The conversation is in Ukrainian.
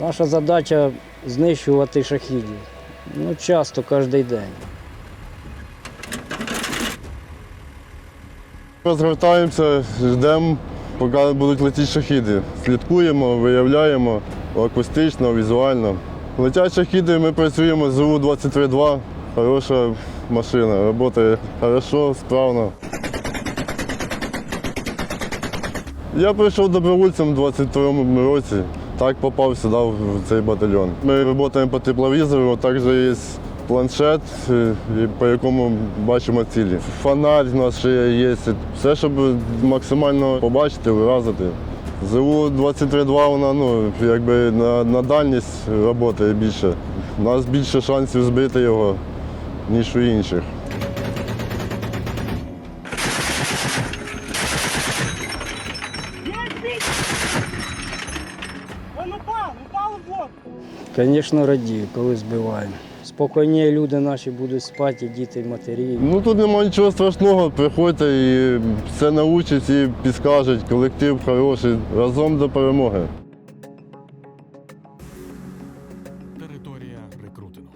Наша задача знищувати шахідів. Ну, часто, кожен день. Розгортаємося, ждемо, поки будуть летіти шахіди. Слідкуємо, виявляємо акустично, візуально. Летять шахіди, ми працюємо з ЗУ-23-2. Хороша машина, працює хорошо, справно. Я прийшов добровольцем у 22-му році. Так попав сюди в цей батальйон. Ми працюємо по тепловізору, також є планшет, е, по якому бачимо цілі. Фонарь у нас ще є. Все, щоб максимально побачити, вразити. ЗУ-23-2 вона ну, якби на, на дальність працює більше. У нас більше шансів збити його, ніж у інших. Он Звісно, радію, коли збиваємо. Спокійні люди наші будуть спати, діти, і матері. Ну тут немає нічого страшного, приходьте і все научать і підскажуть. Колектив хороший. Разом до перемоги. Територія рекрутингу.